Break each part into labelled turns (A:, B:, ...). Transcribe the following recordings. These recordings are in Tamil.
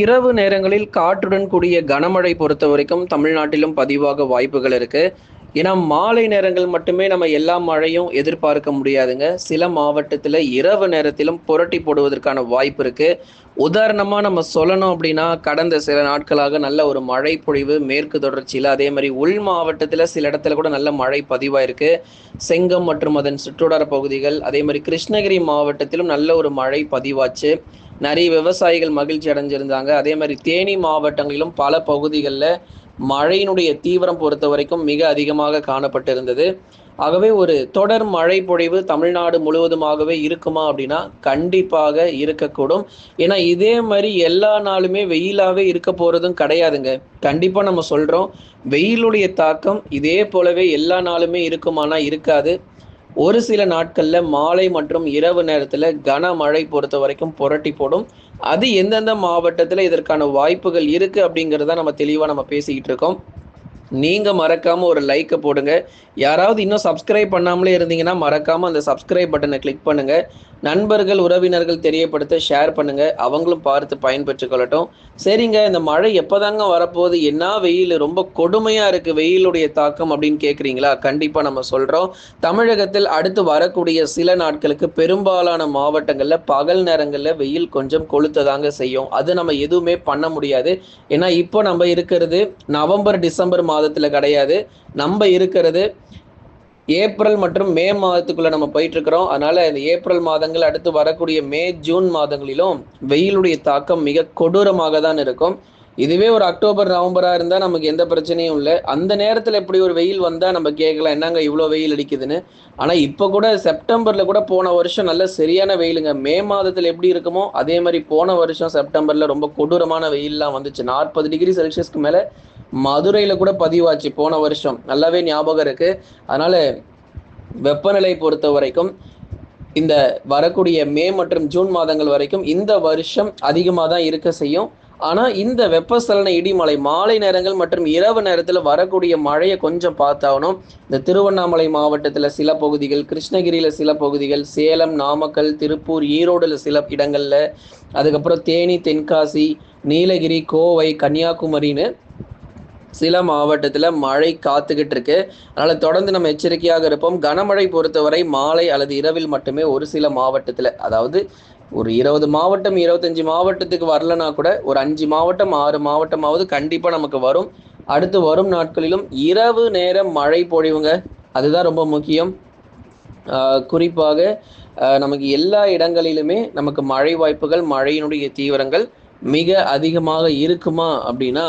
A: இரவு நேரங்களில் காற்றுடன் கூடிய கனமழை பொறுத்த வரைக்கும் தமிழ்நாட்டிலும் பதிவாக வாய்ப்புகள் இருக்கு. ஏன்னா மாலை நேரங்கள் மட்டுமே நம்ம எல்லா மழையும் எதிர்பார்க்க முடியாதுங்க. சில மாவட்டத்தில் இரவு நேரத்திலும் புரட்டி போடுவதற்கான வாய்ப்பு இருக்கு. உதாரணமாக நம்ம சொல்லணும் அப்படின்னா கடந்த சில நாட்களாக நல்ல ஒரு மழை பொழிவு மேற்கு தொடர்ச்சியில் அதே மாதிரி உள் மாவட்டத்தில் சில இடத்துல கூட நல்ல மழை பதிவாயிருக்கு. செங்கம் மற்றும் அதன் சுற்றுவட்டார பகுதிகள் அதே மாதிரி கிருஷ்ணகிரி மாவட்டத்திலும் நல்ல ஒரு மழை பதிவாச்சு. நிறைய விவசாயிகள் மகிழ்ச்சி அடைஞ்சிருந்தாங்க. அதே மாதிரி தேனி மாவட்டங்களிலும் பல பகுதிகளில் மழையினுடைய தீவிரம் பொறுத்த வரைக்கும் மிக அதிகமாக காணப்பட்டிருந்தது. ஆகவே ஒரு தொடர் மழை பொழிவு தமிழ்நாடு முழுவதுமாகவே இருக்குமா அப்படின்னா கண்டிப்பாக இருக்கக்கூடும். ஏன்னா இதே மாதிரி எல்லா நாளுமே வெயிலாகவே இருக்க போகிறதும் கிடையாதுங்க. கண்டிப்பாக நம்ம சொல்கிறோம் வெயிலுடைய தாக்கம் இதே போலவே எல்லா நாளுமே இருக்குமானா இருக்காது. ஒரு சில நாட்கள்ல மாலை மற்றும் இரவு நேரத்துல கனமழை பொறுத்த வரைக்கும் புரட்டி போடும். அது எந்தெந்த மாவட்டத்துல இதற்கான வாய்ப்புகள் இருக்கு அப்படிங்கிறத நம்ம தெளிவா நம்ம பேசிக்கிட்டு இருக்கோம். நீங்கள் மறக்காமல் ஒரு லைக்கை போடுங்க. யாராவது இன்னும் சப்ஸ்கிரைப் பண்ணாமலே இருந்தீங்கன்னா மறக்காமல் அந்த சப்ஸ்கிரைப் பட்டனை கிளிக் பண்ணுங்கள் நண்பர்கள் உறவினர்கள் தெரியப்படுத்த ஷேர் பண்ணுங்கள் அவங்களும் பார்த்து பயன்பெற்று கொள்ளட்டும். சரிங்க இந்த மழை எப்போதாங்க வரப்போகுது? என்ன வெயில்? ரொம்ப கொடுமையாக இருக்குது வெயிலுடைய தாக்கம் அப்படின்னு கேட்குறீங்களா கண்டிப்பாக நம்ம சொல்கிறோம் தமிழகத்தில் அடுத்து வரக்கூடிய சில நாட்களுக்கு பெரும்பாலான மாவட்டங்களில் பகல் நேரங்களில் வெயில் கொஞ்சம் கொளுத்ததாங்க செய்யும். அது நம்ம எதுவுமே பண்ண முடியாது. ஏன்னா இப்போ நம்ம இருக்கிறது நவம்பர் டிசம்பர் மாதம் மாதத்துல கிடையாது. நம்ம இருக்கிறது ஏப்ரல் மற்றும் மே மாதத்துக்குள்ள நம்ம போயிட்டு இருக்கிறோம் அதனால இந்த ஏப்ரல் மாதங்கள் அடுத்து வரக்கூடிய மே ஜூன் மாதங்களிலும் வெயிலுடைய தாக்கம் மிக கொடூரமாக தான் இருக்கும். இதுவே ஒரு அக்டோபர் நவம்பரா இருந்தா நமக்கு எந்த பிரச்சனையும் இல்லை. அந்த நேரத்துல எப்படி ஒரு வெயில் வந்தா நம்ம கேட்கலாம் என்னங்க இவ்வளோ வெயில் அடிக்குதுன்னு? ஆனா இப்ப கூட செப்டம்பர்ல கூட போன வருஷம் நல்ல சரியான வெயிலுங்க. மே மாதத்துல எப்படி இருக்குமோ அதே மாதிரி போன வருஷம் செப்டம்பர்ல ரொம்ப கொடூரமான வெயில்லாம் வந்துச்சு. நாற்பது டிகிரி செல்சியஸ்க்கு மேல மதுரையில கூட பதிவாச்சு போன வருஷம். நல்லாவே ஞாபகம் இருக்கு. அதனால வெப்பநிலை பொறுத்த வரைக்கும் இந்த வரக்கூடிய மே மற்றும் ஜூன் மாதங்கள் வரைக்கும் இந்த வருஷம் அதிகமாக தான் இருக்க செய்யும். ஆனா இந்த வெப்பசலன இடிமலை மாலை நேரங்கள் மற்றும் இரவு நேரத்துல வரக்கூடிய மழையை கொஞ்சம் பார்த்தாகணும். இந்த திருவண்ணாமலை மாவட்டத்துல சில பகுதிகள் கிருஷ்ணகிரியில சில பகுதிகள் சேலம் நாமக்கல் திருப்பூர் ஈரோடுல சில இடங்கள்ல அதுக்கப்புறம் தேனி தென்காசி நீலகிரி கோவை கன்னியாகுமரின்னு சில மாவட்டத்தில் மழை காத்துக்கிட்டு இருக்கு. அதனால் தொடர்ந்து நம்ம எச்சரிக்கையாக இருப்போம். கனமழை பொறுத்தவரை மாலை அல்லது இரவில் மட்டுமே ஒரு சில மாவட்டத்தில் அதாவது ஒரு இருபது மாவட்டம் இருபத்தஞ்சு மாவட்டத்துக்கு வரலனா கூட ஒரு அஞ்சு மாவட்டம் ஆறு மாவட்டமாவது கண்டிப்பாக நமக்கு வரும். அடுத்து வரும் நாட்களிலும் இரவு நேரம் மழை பொழிவுங்க. அதுதான் ரொம்ப முக்கியம். குறிப்பாக நமக்கு எல்லா இடங்களிலுமே நமக்கு மழை வாய்ப்புகள் மழையினுடைய தீவிரங்கள் மிக அதிகமாக இருக்குமா அப்படின்னா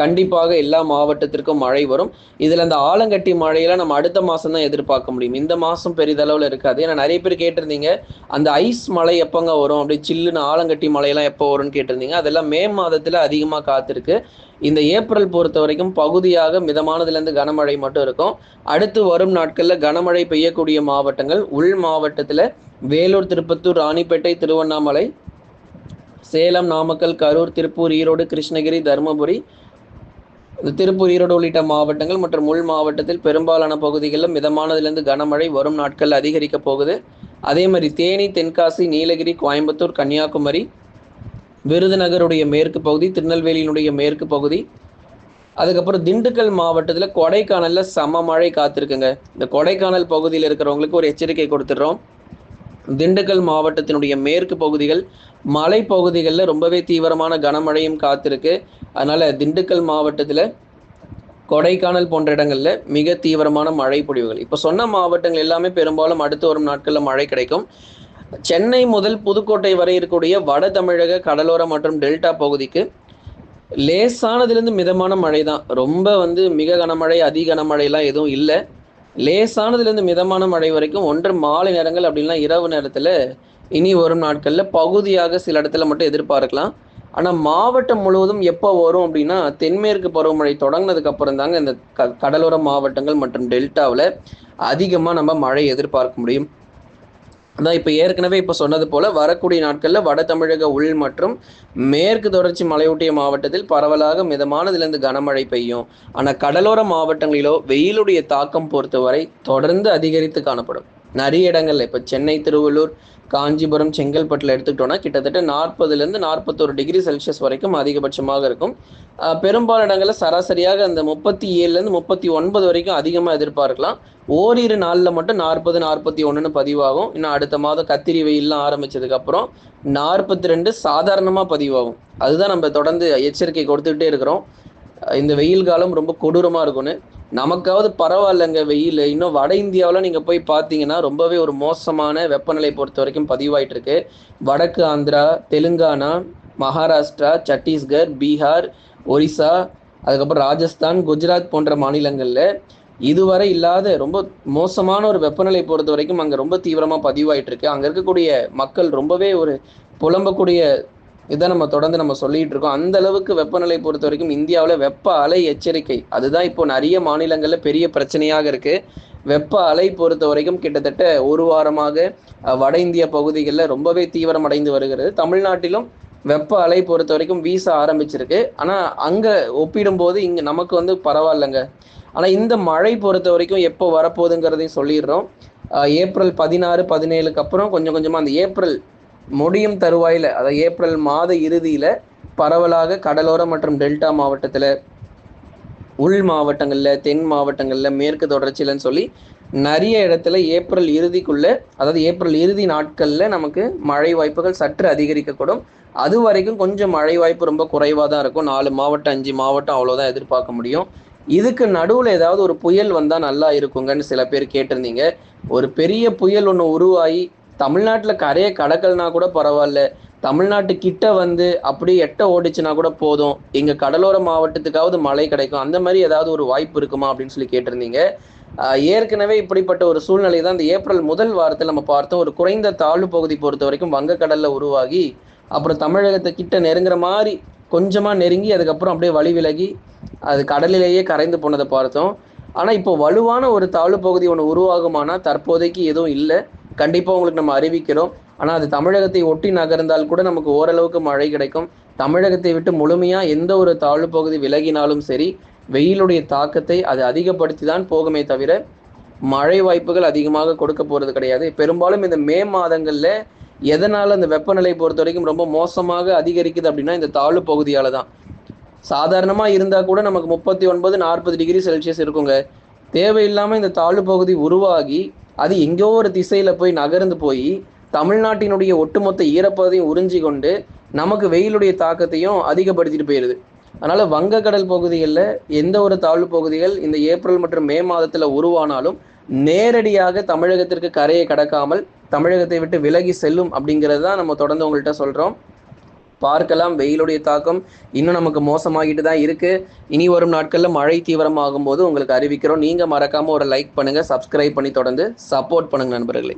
A: கண்டிப்பாக எல்லா மாவட்டத்திற்கும் மழை வரும். இதில் அந்த ஆலங்கட்டி மழையெல்லாம் நம்ம அடுத்த மாதம் தான் எதிர்பார்க்க முடியும். இந்த மாதம் பெரிதளவில் இருக்காது. ஏன்னா நிறைய பேர் கேட்டிருந்தீங்க அந்த ஐஸ் மழை எப்போங்க வரும்? அப்படி சில்லுன்னு ஆலங்கட்டி மழையெல்லாம் எப்போ வரும்னு கேட்டிருந்தீங்க. அதெல்லாம் மே மாதத்தில் அதிகமாக காத்திருக்கு. இந்த ஏப்ரல் பொறுத்த வரைக்கும் பகுதியாக மிதமானதுலேருந்து கனமழை மட்டும் இருக்கும். அடுத்து வரும் நாட்களில் கனமழை பெய்யக்கூடிய மாவட்டங்கள் உள் மாவட்டத்தில் வேலூர் திருப்பத்தூர் ராணிப்பேட்டை திருவண்ணாமலை சேலம் நாமக்கல் கரூர் திருப்பூர் ஈரோடு கிருஷ்ணகிரி தருமபுரி திருப்பூர் ஈரோடு உள்ளிட்ட மாவட்டங்கள் மற்றும் உள் மாவட்டத்தில் பெரும்பாலான பகுதிகளில் மிதமானதிலிருந்து கனமழை வரும் நாட்கள் அதிகரிக்க போகுது. அதே மாதிரி தேனி தென்காசி நீலகிரி கோயம்புத்தூர் கன்னியாகுமரி விருதுநகருடைய மேற்கு பகுதி திருநெல்வேலியினுடைய மேற்கு பகுதி. அதுக்கப்புறம் திண்டுக்கல் மாவட்டத்தில் கொடைக்கானலில் சம மழை காத்திருக்குங்க. இந்த கொடைக்கானல் பகுதியில் இருக்கிறவங்களுக்கு ஒரு எச்சரிக்கை கொடுத்துட்றோம். திண்டுக்கல் மாவட்டத்தினுடைய மேற்கு பகுதிகள் மலை பகுதிகளில் ரொம்பவே தீவிரமான கனமழையும் காத்திருக்கு. அதனால திண்டுக்கல் மாவட்டத்தில் கொடைக்கானல் போன்ற இடங்களில் மிக தீவிரமான மழை பொழிவுகள். இப்போ சொன்ன மாவட்டங்கள் எல்லாமே பெரும்பாலும் அடுத்து வரும் நாட்களில் மழை கிடைக்கும். சென்னை முதல் புதுக்கோட்டை வரை இருக்கக்கூடிய வட தமிழக கடலோர மற்றும் டெல்டா பகுதிக்கு லேசானதுலேருந்து மிதமான மழை தான் ரொம்ப வந்து மிக கனமழை அதி கனமழைலாம் எதுவும் இல்லை. லேசானதுலேருந்து மிதமான மழை வரைக்கும் ஒன்று மாலை நேரங்கள் அப்படின்னா இரவு நேரத்தில் இனி வரும் நாட்களில் பகுதியாக சில இடத்துல மட்டும் எதிர்பார்க்கலாம். ஆனால் மாவட்டம் முழுவதும் எப்போ வரும் அப்படின்னா தென்மேற்கு பருவமழை தொடங்கினதுக்கு அப்புறம் தாங்க இந்த க கடலோர மாவட்டங்கள் மற்றும் டெல்டாவில் அதிகமாக நம்ம மழை எதிர்பார்க்க முடியும். அதான் இப்போ ஏற்கனவே இப்போ சொன்னது போல வரக்கூடிய நாட்களில் வட தமிழக உள் மற்றும் மேற்கு தொடர்ச்சி மலையொட்டிய மாவட்டத்தில் பரவலாக மிதமானதிலிருந்து கனமழை பெய்யும். ஆனால் கடலோர மாவட்டங்களிலோ வெயிலுடைய தாக்கம் பொறுத்தவரை தொடர்ந்து அதிகரித்து காணப்படும். நிறைய இடங்கள்ல இப்போ சென்னை திருவள்ளூர் காஞ்சிபுரம் செங்கல்பட்டில் எடுத்துக்கிட்டோம்னா கிட்டத்தட்ட நாற்பதுலேருந்து நாற்பத்தோரு டிகிரி செல்சியஸ் வரைக்கும் அதிகபட்சமாக இருக்கும். பெரும்பாலான இடங்களில் சராசரியாக அந்த முப்பத்தி ஏழுலேருந்து முப்பத்தி ஒன்பது வரைக்கும் அதிகமாக எதிர்பார்க்கலாம். ஓரிரு நாளில் மட்டும் நாற்பது நாற்பத்தி ஒன்றுன்னு பதிவாகும். இன்னும் அடுத்த மாதம் கத்திரி வெயில்லாம் ஆரம்பித்ததுக்கப்புறம் நாற்பத்தி ரெண்டு சாதாரணமாக பதிவாகும். அதுதான் நம்ம தொடர்ந்து எச்சரிக்கை கொடுத்துக்கிட்டே இருக்கிறோம். இந்த வெயில் காலம் ரொம்ப கொடூரமாக இருக்கும்னு. நமக்காவது பரவாயில்லைங்க வெயில். இன்னும் வட இந்தியாவில் நீங்கள் போய் பார்த்தீங்கன்னா ரொம்பவே ஒரு மோசமான வெப்பநிலை பொறுத்த வரைக்கும் பதிவாயிட்டு இருக்கு வடக்கு ஆந்திரா தெலுங்கானா மகாராஷ்டிரா சத்தீஸ்கர் பீகார் ஒரிசா அதுக்கப்புறம் ராஜஸ்தான் குஜராத் போன்ற மாநிலங்களில் இதுவரை இல்லாத ரொம்ப மோசமான ஒரு வெப்பநிலை பொறுத்த வரைக்கும் அங்கே ரொம்ப தீவிரமாக பதிவாயிட்டு இருக்கு அங்கே இருக்கக்கூடிய மக்கள் ரொம்பவே ஒரு புலம்பக்கூடிய இதை நம்ம தொடர்ந்து நம்ம சொல்லிட்டு இருக்கோம். அந்த அளவுக்கு வெப்பநிலை பொறுத்த வரைக்கும் இந்தியாவில் வெப்ப அலை எச்சரிக்கை. அதுதான் இப்போ நிறைய மாநிலங்களில் பெரிய பிரச்சனையாக இருக்கு. வெப்ப அலை பொறுத்த வரைக்கும் கிட்டத்தட்ட ஒரு வாரமாக வட இந்திய பகுதிகளில் ரொம்பவே தீவிரம் அடைந்து வருகிறது. தமிழ்நாட்டிலும் வெப்ப அலை பொறுத்த வரைக்கும் வீச ஆரம்பிச்சிருக்கு. ஆனால் அங்கே ஒப்பிடும்போது இங்கே நமக்கு வந்து பரவாயில்லைங்க. ஆனால் இந்த மழை பொறுத்த வரைக்கும் எப்போ வரப்போகுதுங்கிறதையும் சொல்லிடுறோம். ஏப்ரல் பதினாறு பதினேழுக்கு அப்புறம் கொஞ்சம் கொஞ்சமாக அந்த ஏப்ரல் முடியும் தருவாயில். அதாவது ஏப்ரல் மாத இறுதியில் பரவலாக கடலோர மற்றும் டெல்டா மாவட்டத்தில் உள் மாவட்டங்களில் தென் மாவட்டங்களில் மேற்கு தொடர்ச்சியிலன்னு சொல்லி நிறைய இடத்துல ஏப்ரல் இறுதிக்குள்ள அதாவது ஏப்ரல் இறுதி நாட்களில் நமக்கு மழை வாய்ப்புகள் சற்று அதிகரிக்கக்கூடும். அது வரைக்கும் கொஞ்சம் மழை வாய்ப்பு ரொம்ப குறைவாக தான் இருக்கும். நாலு மாவட்டம் அஞ்சு மாவட்டம் அவ்வளோதான் எதிர்பார்க்க முடியும். இதுக்கு நடுவில் ஏதாவது ஒரு புயல் வந்தால் நல்லா இருக்குங்கன்னு சில பேர் கேட்டிருந்தீங்க. ஒரு பெரிய புயல் ஒன்று உருவாகி தமிழ்நாட்டில் கரையை கடக்கல்னா கூட பரவாயில்ல. தமிழ்நாட்டு கிட்ட வந்து அப்படியே எட்ட ஓடிச்சுன்னா கூட போதும். எங்க கடலோர மாவட்டத்துக்காவது மழை கிடைக்கும். அந்த மாதிரி ஏதாவது ஒரு வாய்ப்பு இருக்குமா அப்படின்னு சொல்லி கேட்டிருந்தீங்க. ஏற்கனவே இப்படிப்பட்ட ஒரு சூழ்நிலை தான் இந்த ஏப்ரல் முதல் வாரத்தில் நம்ம பார்த்தோம். ஒரு குறைந்த தாழ்வு பகுதி பொறுத்த வரைக்கும் வங்கக்கடல்ல உருவாகி அப்புறம் தமிழகத்தை கிட்ட நெருங்குற மாதிரி கொஞ்சமா நெருங்கி அதுக்கப்புறம் அப்படியே வழி விலகி அது கடலிலேயே கரைந்து போனதை பார்த்தோம். ஆனால் இப்போ வலுவான ஒரு தாழ்வு பகுதி ஒன்று உருவாகுமானா தற்போதைக்கு எதுவும் இல்லை. கண்டிப்பாக உங்களுக்கு நம்ம அறிவிக்கிறோம். ஆனால் அது தமிழகத்தை ஒட்டி நகர்ந்தால் கூட நமக்கு ஓரளவுக்கு மழை கிடைக்கும். தமிழகத்தை விட்டு முழுமையாக எந்த ஒரு தாழ்வு பகுதி விலகினாலும் சரி வெயிலுடைய தாக்கத்தை அது அதிகப்படுத்தி தான் போகுமே தவிர மழை வாய்ப்புகள் அதிகமாக கொடுக்க போகிறது கிடையாது. பெரும்பாலும் இந்த மே மாதங்களில் எதனால் அந்த வெப்பநிலை பொறுத்த வரைக்கும் ரொம்ப மோசமாக அதிகரிக்குது அப்படின்னா இந்த தாழ்வு பகுதியால் தான் சாதாரணமாக இருந்தால் கூட நமக்கு முப்பத்தி ஒன்பது நாற்பது டிகிரி செல்சியஸ் இருக்குங்க. தேவையில்லாமல் இந்த தாழ்வு பகுதி உருவாகி அது எங்கேயோ ஒரு திசையில் போய் நகர்ந்து போய் தமிழ்நாட்டினுடைய ஒட்டுமொத்த ஈரப்பதையும் உறிஞ்சி கொண்டு நமக்கு வெயிலுடைய தாக்கத்தையும் அதிகப்படுத்திட்டு போயிடுது அதனால வங்கக்கடல் பகுதிகளில் எந்த ஒரு தாழ்வு பகுதிகள் இந்த ஏப்ரல் மற்றும் மே மாதத்தில் உருவானாலும் நேரடியாக தமிழகத்திற்கு கரையை கடக்காமல் தமிழகத்தை விட்டு விலகி செல்லும் அப்படிங்கிறது தான் நம்ம தொடர்ந்து உங்கள்கிட்ட சொல்கிறோம் பார்க்கலாம். வெயிலுடைய தாக்கம் இன்னும் நமக்கு மோசமாகிட்டு தான் இருக்கு. இனி வரும் நாட்களில் மழை தீவிரமாகும் போது உங்களுக்கு அறிவிக்கிறோம். நீங்க மறக்காம ஒரு லைக் பண்ணுங்க சப்ஸ்கிரைப் பண்ணி தொடர்ந்து சப்போர்ட் பண்ணுங்க நண்பர்களே.